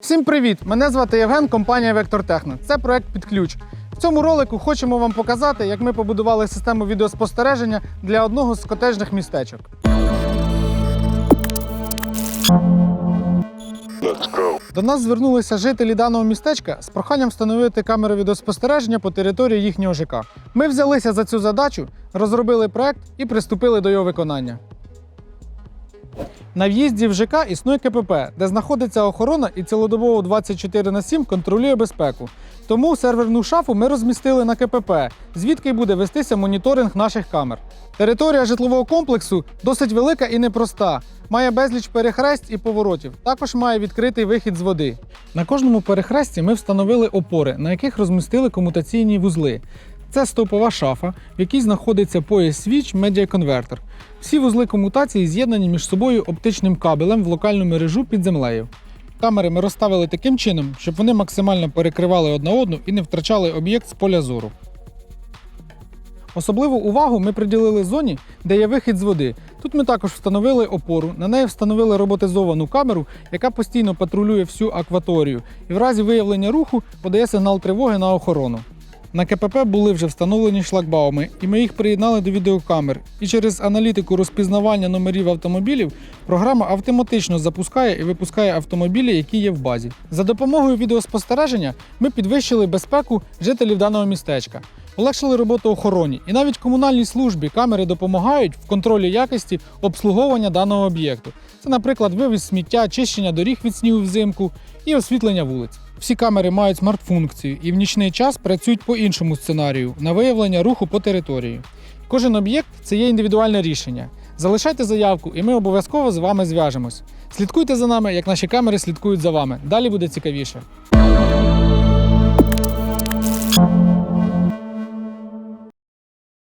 Всім привіт! Мене звати Євген, компанія Вектор Техно. Це проект під ключ. В цьому ролику хочемо вам показати, як ми побудували систему відеоспостереження для одного з котежних містечок. До нас звернулися жителі даного містечка з проханням встановити камеру відеоспостереження по території їхнього ЖК. Ми взялися за цю задачу, розробили проект і приступили до його виконання. На в'їзді в ЖК існує КПП, де знаходиться охорона і цілодобово 24 на 7 контролює безпеку. Тому серверну шафу ми розмістили на КПП, звідки й буде вестися моніторинг наших камер. Територія житлового комплексу досить велика і непроста. Має безліч перехресть і поворотів. Також має відкритий вихід з води. На кожному перехресті ми встановили опори, на яких розмістили комутаційні вузли. Це стопова шафа, в якій знаходиться пояс свіч медіаконвертер. Всі вузли комутації з'єднані між собою оптичним кабелем в локальну мережу під землею. Камери ми розставили таким чином, щоб вони максимально перекривали одна одну і не втрачали об'єкт з поля зору. Особливу увагу ми приділили зоні, де є вихід з води. Тут ми також встановили опору, на неї встановили роботизовану камеру, яка постійно патрулює всю акваторію, і в разі виявлення руху подає сигнал тривоги на охорону. На КПП були вже встановлені шлагбауми, і ми їх приєднали до відеокамер. І через аналітику розпізнавання номерів автомобілів програма автоматично запускає і випускає автомобілі, які є в базі. За допомогою відеоспостереження ми підвищили безпеку жителів даного містечка, полегшили роботу охороні, і навіть комунальній службі камери допомагають в контролі якості обслуговування даного об'єкту. Це, наприклад, вивіз сміття, очищення доріг від снігу взимку і освітлення вулиць. Всі камери мають смарт-функцію і в нічний час працюють по іншому сценарію на виявлення руху по території. Кожен об'єкт це є індивідуальне рішення. Залишайте заявку, і ми обов'язково з вами зв'яжемось. Слідкуйте за нами, як наші камери слідкують за вами. Далі буде цікавіше.